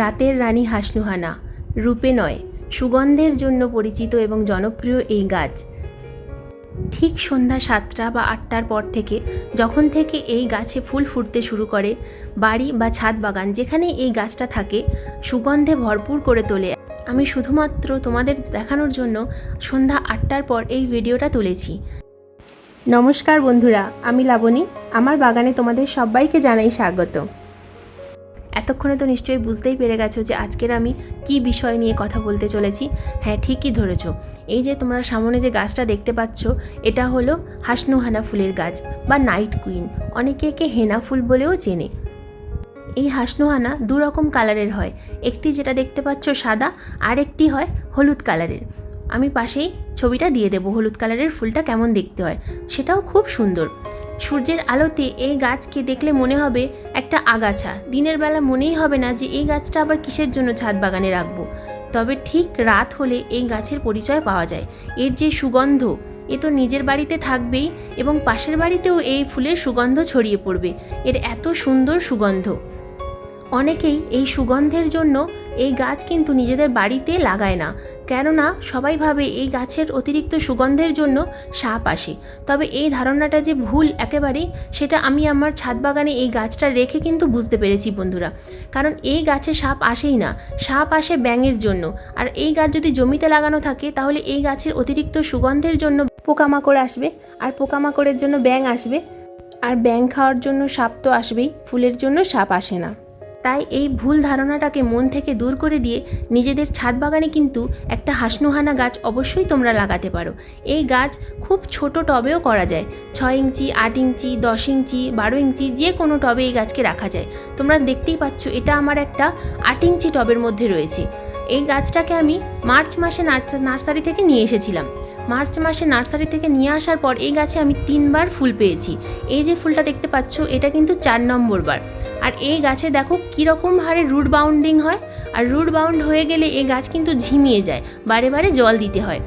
রাতের রানী হাসনুহানা রূপে নয়, সুগন্ধের জন্য পরিচিত এবং জনপ্রিয় এই গাছ। ঠিক সন্ধ্যা সাতটা বা আটটার পর থেকে যখন থেকে এই গাছে ফুল ফুটতে শুরু করে, বাড়ি বা ছাদ বাগান যেখানে এই গাছটা থাকে, সুগন্ধে ভরপুর করে তোলে। আমি শুধুমাত্র তোমাদের দেখানোর জন্য সন্ধ্যা আটটার পর এই ভিডিওটা তুলেছি। নমস্কার বন্ধুরা, আমি লাবণী। আমার বাগানে তোমাদের সবাইকে জানাই স্বাগত। এতক্ষণে তো নিশ্চয়ই বুঝতেই পেরে গেছো যে আজকের আমি কি বিষয় নিয়ে কথা বলতে চলেছি। হ্যাঁ ঠিকই ধরেছো। এই যে তোমরা সামনে যে গাছটা দেখতে পাচ্ছ, এটা হলো হাসনুহানা ফুলের গাছ বা নাইট কুইন। অনেকে একে হেনা ফুল বলেও চেনে। এই হাসনুহানা দু রকম কালারের হয়। একটি যেটা দেখতে পাচ্ছ সাদা আর একটি হয় হলুদ কালারের। আমি পাশেই ছবিটা দিয়ে দেবো হলুদ কালারের ফুলটা কেমন দেখতে হয়। সেটাও খুব সুন্দর। সূর্যের আলোতে এই গাছকে দেখলে মনে হবে একটা আগাছা। দিনের বেলা মনেই হবে না যে এই গাছটা আবার কিসের জন্য ছাদ বাগানে রাখব। তবে ঠিক রাত হলে এই গাছের পরিচয় পাওয়া যায়। এর যে সুগন্ধ, এ তো নিজের বাড়িতে থাকবেই এবং পাশের বাড়িতেও এই ফুলের সুগন্ধ ছড়িয়ে পড়বে। এর এত সুন্দর সুগন্ধ। অনেকেই এই সুগন্ধের জন্য এই গাছ কিন্তু নিজেদের বাড়িতে লাগায় না। কেননা সবাই ভাবে এই গাছের অতিরিক্ত সুগন্ধের জন্য সাপ আসে। তবে এই ধারণাটা যে ভুল একেবারেই, সেটা আমি আমার ছাদ বাগানে এই গাছটা রেখে কিন্তু বুঝতে পেরেছি বন্ধুরা। কারণ এই গাছে সাপ আসেই না। সাপ আসে ব্যাঙের জন্য। আর এই গাছ যদি জমিতে লাগানো থাকে, তাহলে এই গাছের অতিরিক্ত সুগন্ধের জন্য পোকামাকড় আসবে। আর পোকামাকড়ের জন্য ব্যাঙ আসবে। আর ব্যাঙ খাওয়ার জন্য সাপ তো আসবেই। ফুলের জন্য সাপ আসে না। তাই এই ভুল ধারণাটাকে মন থেকে দূর করে দিয়ে নিজেদের ছাদ বাগানে কিন্তু একটা হাসনুহানা গাছ অবশ্যই তোমরা লাগাতে পারো। এই গাছ খুব ছোট টবেও করা যায়। ছয় ইঞ্চি, আট ইঞ্চি, দশ ইঞ্চি, বারো ইঞ্চি যে কোনো টবে এই গাছকে রাখা যায়। তোমরা দেখতেই পাচ্ছ এটা আমার একটা আট ইঞ্চি টবের মধ্যে রয়েছে। এই গাছটাকে আমি মার্চ মাসে নার্সারি থেকে নিয়ে এসেছিলাম। মার্চ মাসে নার্সারি থেকে নিয়ে আসার পর এই গাছে আমি তিনবার ফুল পেয়েছি। এই যে ফুলটা দেখতে পাচ্ছ, এটা কিন্তু চার নম্বর বার আর এই গাছে দেখো কীরকম হারে রুট বাউন্ডিং হয়। আর রুট বাউন্ড হয়ে গেলে এই গাছ কিন্তু ঝিমিয়ে যায়, বারে বারে জল দিতে হয়।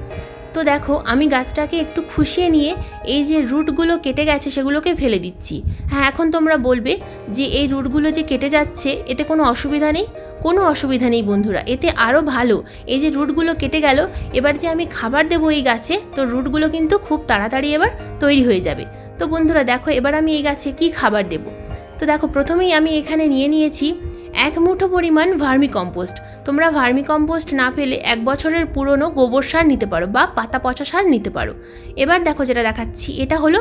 তো দেখো, আমি গাছটাকে একটু খুশিয়ে নিয়ে এই যে রুটগুলো কেটে গেছে সেগুলোকে ফেলে দিচ্ছি। হ্যাঁ এখন তোমরা বলবে যে এই রুটগুলো যে কেটে যাচ্ছে, এতে কোনো অসুবিধা নেই? কোনো অসুবিধা নেই বন্ধুরা, এতে আরও ভালো। এই যে রুটগুলো কেটে গেল, এবার যে আমি খাবার দেবো এই গাছে, তো রুটগুলো কিন্তু খুব তাড়াতাড়ি এবার তৈরি হয়ে যাবে। তো বন্ধুরা, দেখো, এবার আমি এই গাছে কি খাবার দেবো? তো দেখো, প্রথমেই আমি এখানে নিয়ে নিয়েছি এক মুঠো পরিমাণ ভার্মি কম্পোস্ট তোমরা ভার্মি কম্পোস্ট না পেলে এক বছরের পুরনো গোবর সার নিতে পারো বা পাতা পচা সার নিতে পারো। এবার দেখো যেটা দেখাচ্ছি, এটা হলো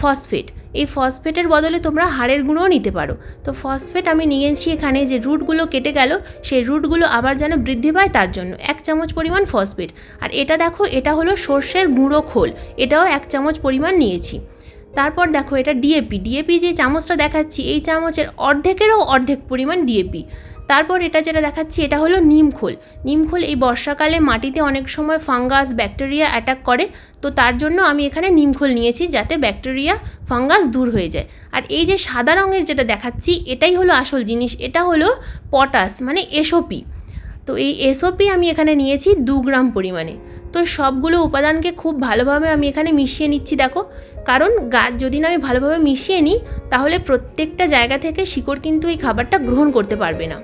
ফসফেট। এই ফসফেটের বদলে তোমরা হাড়ের গুঁড়োও নিতে পারো। তো ফসফেট আমি নিয়েছি এখানে, যে রুটগুলো কেটে গেল, সেই রুটগুলো আবার যেন বৃদ্ধি পায় তার জন্য এক চামচ পরিমাণ ফসফেট। আর এটা দেখো, এটা হলো সর্ষের গুঁড়ো খোল, এটাও এক চামচ পরিমাণ নিয়েছি। তারপর দেখো এটা ডিএপি ডিএপি যে চামচটা দেখাচ্ছি, এই চামচের অর্ধেকেরও অর্ধেক পরিমাণ ডিএপি তারপর এটা যেটা দেখাচ্ছি, এটা হলো নিমখোল নিমখোল এই বর্ষাকালে মাটিতে অনেক সময় ফাঙ্গাস, ব্যাকটেরিয়া অ্যাটাক করে। তো তার জন্য আমি এখানে নিমখোল নিয়েছি যাতে ব্যাকটেরিয়া, ফাঙ্গাস দূর হয়ে যায়। আর এই যে সাদা রঙের যেটা দেখাচ্ছি, এটাই হলো আসল জিনিস, এটা হলো পটাশ মানে এসওপি তো এই এসওপি আমি এখানে নিয়েছি দু গ্রাম পরিমাণে। তো সবগুলো উপাদানকে খুব ভালোভাবে আমি এখানে মিশিয়ে নিচ্ছি, দেখো। কারণ গাছ যদি না আমি ভালোভাবে মিশিয়ে নিই, তাহলে প্রত্যেকটা জায়গা থেকে শিকড় কিন্তু এই খাবারটা গ্রহণ করতে পারবে না।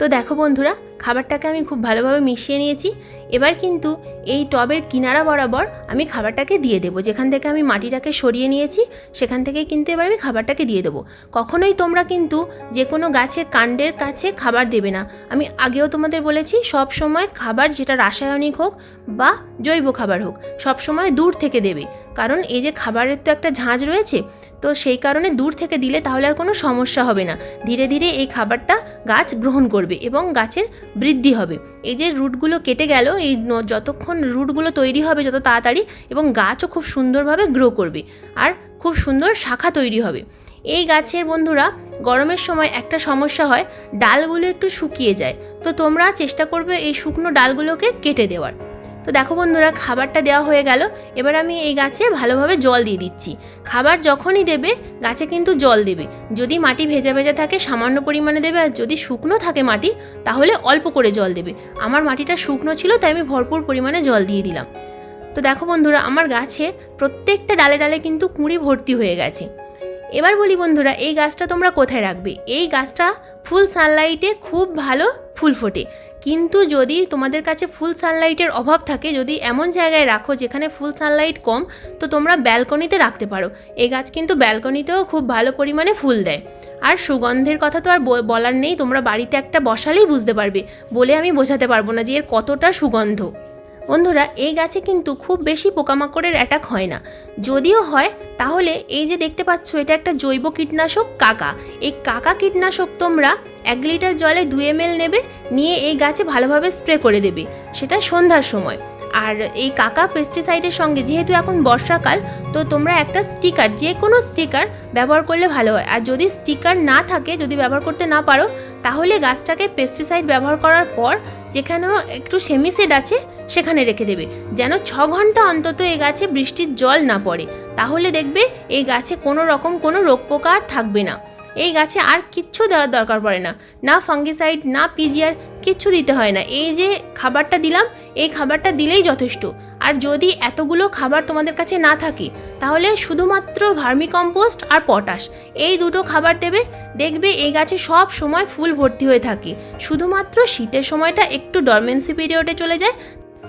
তো দেখো বন্ধুরা, খাবারটাকে আমি খুব ভালোভাবে মিশিয়ে নিয়েছি। এবার কিন্তু এই টবের কিনারা বরাবর আমি খাবারটাকে দিয়ে দেবো। যেখান থেকে আমি মাটিটাকে সরিয়ে নিয়েছি, সেখান থেকে কিন্তু এবার আমি খাবারটাকে দিয়ে দেবো। কখনোই তোমরা কিন্তু যে কোনো গাছের কাণ্ডের কাছে খাবার দেবে না। আমি আগেও তোমাদের বলেছি, সব সময় খাবার যেটা রাসায়নিক হোক বা জৈব খাবার হোক, সব সময় দূর থেকে দেবে। কারণ এই যে খাবারের তো একটা ঝাঁঝ রয়েছে, তো সেই কারণে দূর থেকে দিলে তাহলে আর কোনো সমস্যা হবে না। ধীরে ধীরে এই খাবারটা গাছ গ্রহণ করবে এবং গাছের বৃদ্ধি হবে। এই যে রুটগুলো কেটে গেল, এই যতক্ষণ রুটগুলো তৈরি হবে যত তাড়াতাড়ি এবং গাছও খুব সুন্দরভাবে গ্রো করবে আর খুব সুন্দর শাখা তৈরি হবে। এই গাছের বন্ধুরা, গরমের সময় একটা সমস্যা হয়, ডালগুলো একটু শুকিয়ে যায়। তো তোমরা চেষ্টা করবে এই শুকনো ডালগুলোকে কেটে দেওয়ার। তো দেখো বন্ধুরা, খাবারটা দেওয়া হয়ে গেল। এবার আমি এই গাছে ভালোভাবে জল দিয়ে দিচ্ছি। খাবার যখনই দেবে, গাছে কিন্তু জল দেবে। যদি মাটি ভেজা ভেজা থাকে, সামান্য পরিমাণে দেবে, আর যদি শুকনো থাকে মাটি, তাহলে অল্প করে জল দেবে। আমার মাটিটা শুকনো ছিল, তাই আমি ভরপুর পরিমাণে জল দিয়ে দিলাম। তো দেখো বন্ধুরা, আমার গাছে প্রত্যেকটা ডালে ডালে কিন্তু কুঁড়ি ভর্তি হয়ে গেছে। এবার বলি বন্ধুরা, এই গাছটা তোমরা কোথায় রাখবে? এই গাছটা ফুল সানলাইটে খুব ভালো ফুল ফোটে। কিন্তু যদি তোমাদের কাছে ফুল সানলাইটের অভাব থাকে, যদি এমন জায়গায় রাখো যেখানে ফুল সানলাইট কম, তো তোমরা ব্যালকনিতে রাখতে পারো। এই গাছ কিন্তু ব্যালকনিতেও খুব ভালো পরিমাণে ফুল দেয়। আর সুগন্ধের কথা তো আর বলার নেই, তোমরা বাড়িতে একটা বসালেই বুঝতে পারবে। বলে আমি বোঝাতে পারব না যে এর কতটা সুগন্ধ। বন্ধুরা, এই গাছে কিন্তু খুব বেশি পোকামাকড়ের অ্যাটাক হয় না। যদিও হয়, তাহলে এই যে দেখতে পাচ্ছ, এটা একটা জৈব কীটনাশক কাকা। এই কাকা কীটনাশক তোমরা এক লিটার জলে দু এম নেবে, নিয়ে এই গাছে ভালোভাবে স্প্রে করে দেবে। সেটা সন্ধ্যার সময়। আর এই কাকা পেস্টিসাইডের সঙ্গে, যেহেতু এখন বর্ষাকাল, তো তোমরা একটা স্টিকার যে কোনো স্টিকার ব্যবহার করলে ভালো হয়। আর যদি স্টিকার না থাকে, যদি ব্যবহার করতে না পারো, তাহলে গাছটাকে পেস্টিসাইড ব্যবহার করার পর যেখানেও একটু সেমিসেড আছে, সেখানে রেখে দেবে। যেন ছ ঘণ্টা অন্তত এই গাছে বৃষ্টির জল না পড়ে। তাহলে দেখবে এই গাছে কোনো রকম কোনো রোগ পোকা আর থাকবে না। এই গাছে আর কিচ্ছু দেওয়ার দরকার পড়ে না। না ফাঙ্গিসাইড, না পিজিআর, কিচ্ছু দিতে হয় না। এই যে খাবারটা দিলাম, এই খাবারটা দিলেই যথেষ্ট। আর যদি এতগুলো খাবার তোমাদের কাছে না থাকে, তাহলে শুধুমাত্র ভার্মি কম্পোস্ট আর পটাশ, এই দুটো খাবার দেবে। দেখবে এই গাছে সব সময় ফুল ভর্তি হয়ে থাকে। শুধুমাত্র শীতের সময়টা একটু ডরমেন্সি পিরিয়ডে চলে যায়।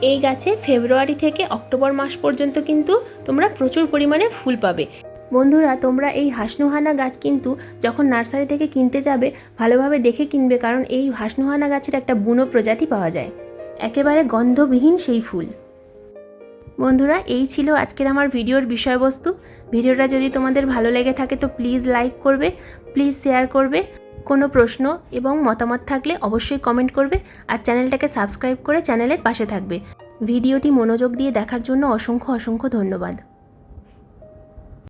এই গাছে ফেব্রুয়ারি থেকে অক্টোবর মাস পর্যন্ত কিন্তু তোমরা প্রচুর পরিমাণে ফুল পাবে। বন্ধুরা, তোমরা এই হাসনুহানা গাছ কিন্তু যখন নার্সারি থেকে কিনতে যাবে, ভালোভাবে দেখে কিনবে, কারণ এই হাসনুহানা গাছের একটা বুনো প্রজাতি পাওয়া যায়। একেবারে গন্ধবিহীন সেই ফুল। বন্ধুরা, এই ছিল আজকের আমার ভিডিওর বিষয়বস্তু। ভিডিওটা যদি তোমাদের ভালো লেগে থাকে, তো প্লিজ লাইক করবে, প্লিজ শেয়ার করবে। কোনো প্রশ্ন এবং মতামত থাকলে অবশ্যই কমেন্ট করবে আর চ্যানেলটাকে সাবস্ক্রাইব করে চ্যানেলের পাশে থাকবে। ভিডিওটি মনোযোগ দিয়ে দেখার জন্য অসংখ্য অসংখ্য ধন্যবাদ।